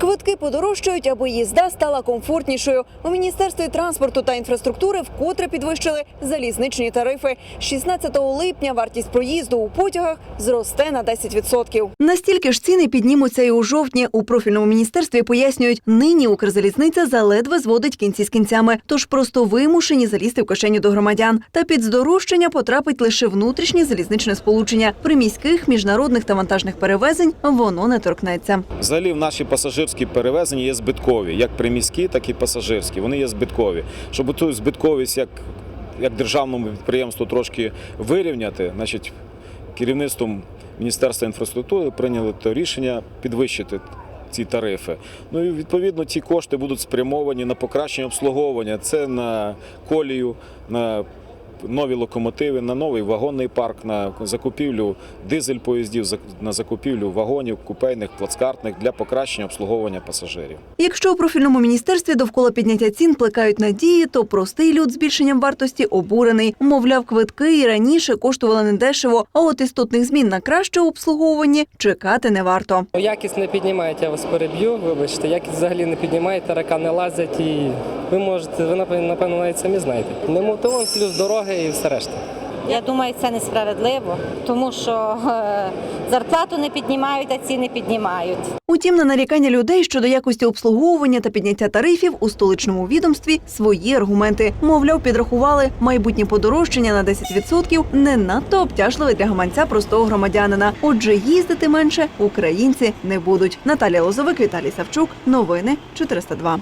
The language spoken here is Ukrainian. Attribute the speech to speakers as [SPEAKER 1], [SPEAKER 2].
[SPEAKER 1] Квитки подорожчають, аби їзда стала комфортнішою. У міністерстві транспорту та інфраструктури вкотре підвищили залізничні тарифи. З 16 липня вартість проїзду у потягах зросте на 10%. Настільки ж ціни піднімуться і у жовтні. У профільному міністерстві пояснюють, нині Укрзалізниця заледве зводить кінці з кінцями, тож просто вимушені залізти в кишеню до громадян. Та під здорожчання потрапить лише внутрішнє залізничне сполучення. При міських, міжнародних та вантажних перевезень воно не торкнеться.
[SPEAKER 2] Взагалі, наші пасажирські перевезення є збиткові, як приміські, так і пасажирські. Вони є збиткові. Щоб ту збитковість як, як державному підприємству трошки вирівняти, значить, керівництвом Міністерства інфраструктури прийняли то рішення підвищити. Ці тарифи. Ну і відповідно ці кошти будуть спрямовані на покращення обслуговування. Це на колію, на нові локомотиви, на новий вагонний парк, на закупівлю дизель поїздів, на закупівлю вагонів, купейних, плацкартних для покращення обслуговування пасажирів.
[SPEAKER 1] Якщо у профільному міністерстві довкола підняття цін плекають надії, то простий люд збільшенням вартості обурений. Мовляв, квитки і раніше коштували недешево, а от істотних змін на краще обслуговування чекати не варто.
[SPEAKER 3] Якість не піднімають, я вас переб'ю, вибачте, якість взагалі не піднімає, таракани лазять і ви можете, ви напевно, навіть самі знаєте. Не мотивон плюс дороги і все решта.
[SPEAKER 4] Я думаю, це несправедливо, тому що е, зарплату не піднімають, а ціни піднімають.
[SPEAKER 1] Утім, на нарікання людей щодо якості обслуговування та підняття тарифів у столичному відомстві свої аргументи. Мовляв, підрахували майбутнє подорожчання на 10% не надто обтяжливе для гаманця простого громадянина. Отже, їздити менше українці не будуть. Наталія Лозовик, Віталій Савчук. Новини 402.